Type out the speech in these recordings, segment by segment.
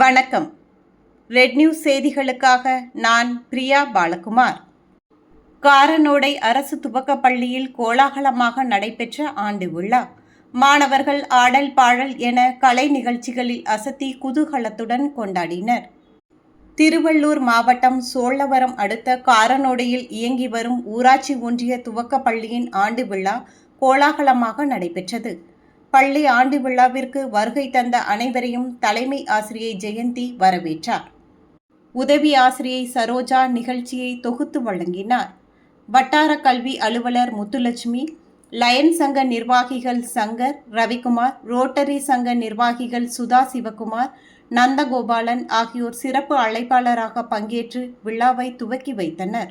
வணக்கம். Red news செய்திகளுக்காக நான் பிரியா பாலகுமார். காரனோடை அரசு துவக்கப் பள்ளியில் கோலாகலமாக நடைபெற்ற ஆண்டு விழா. மாணவர்கள் ஆடல் பாடல் என கலை நிகழ்ச்சிகளில் அசத்தி குதூகலத்துடன் கொண்டாடினர். திருவள்ளூர் மாவட்டம் சோழவரம் அடுத்த காரனோடையில் இயங்கி வரும் ஊராட்சி ஒன்றிய துவக்கப் பள்ளியின் ஆண்டு விழா கோலாகலமாக நடைபெற்றது. பள்ளி ஆண்டு விழாவிற்கு வருகை தந்த அனைவரையும் தலைமை ஆசிரியை ஜெயந்தி வரவேற்றார். உதவி ஆசிரியை சரோஜா நிகழ்ச்சியை தொகுத்து வழங்கினார். வட்டார கல்வி அலுவலர் முத்துலட்சுமி லயன் சங்க நிர்வாகிகள் சங்கர் ரவிக்குமார் ரோட்டரி சங்க நிர்வாகிகள் சுதா சிவகுமார் நந்தகோபாலன் ஆகியோர் சிறப்பு அழைப்பாளராக பங்கேற்று விழாவை துவக்கி வைத்தனர்.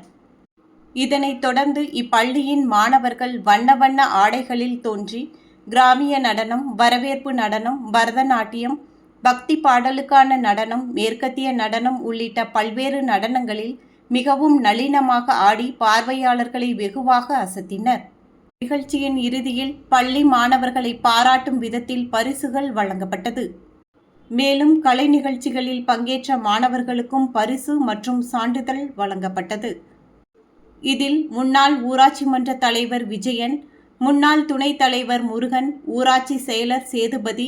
இதனைத் தொடர்ந்து இப்பள்ளியின் மாணவர்கள் வண்ண வண்ண ஆடைகளில் தோன்றி கிராமிய நடனம் வரவேற்பு நடனம் பரதநாட்டியம் பக்தி பாடலுக்கான நடனம் மேற்கத்திய நடனம் உள்ளிட்ட பல்வேறு நடனங்களில் மிகவும் நளினமாக ஆடி பார்வையாளர்களை வெகுவாக அசத்தினர். நிகழ்ச்சியின் இறுதியில் பள்ளி மாணவர்களை பாராட்டும் விதத்தில் பரிசுகள் வழங்கப்பட்டது. மேலும் கலை நிகழ்ச்சிகளில் பங்கேற்ற மாணவர்களுக்கும் பரிசு மற்றும் சான்றிதழ் வழங்கப்பட்டது. இதில் முன்னாள் ஊராட்சி மன்ற தலைவர் விஜயன் முன்னாள் துணைத் தலைவர் முருகன் ஊராட்சி செயலர் சேதுபதி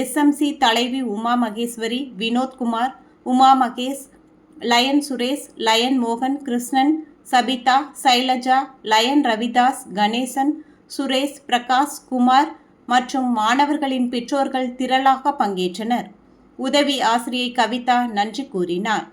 எஸ்எம்சி தலைவி உமா மகேஸ்வரி வினோத்குமார் உமா மகேஷ் லயன் சுரேஷ் லயன் மோகன் கிருஷ்ணன் சபிதா சைலஜா லயன் ரவிதாஸ் கணேசன் சுரேஷ் பிரகாஷ் குமார் மற்றும் மாணவர்களின் பெற்றோர்கள் திரளாக பங்கேற்றனர். உதவி ஆசிரியை கவிதா நன்றி கூறினார்.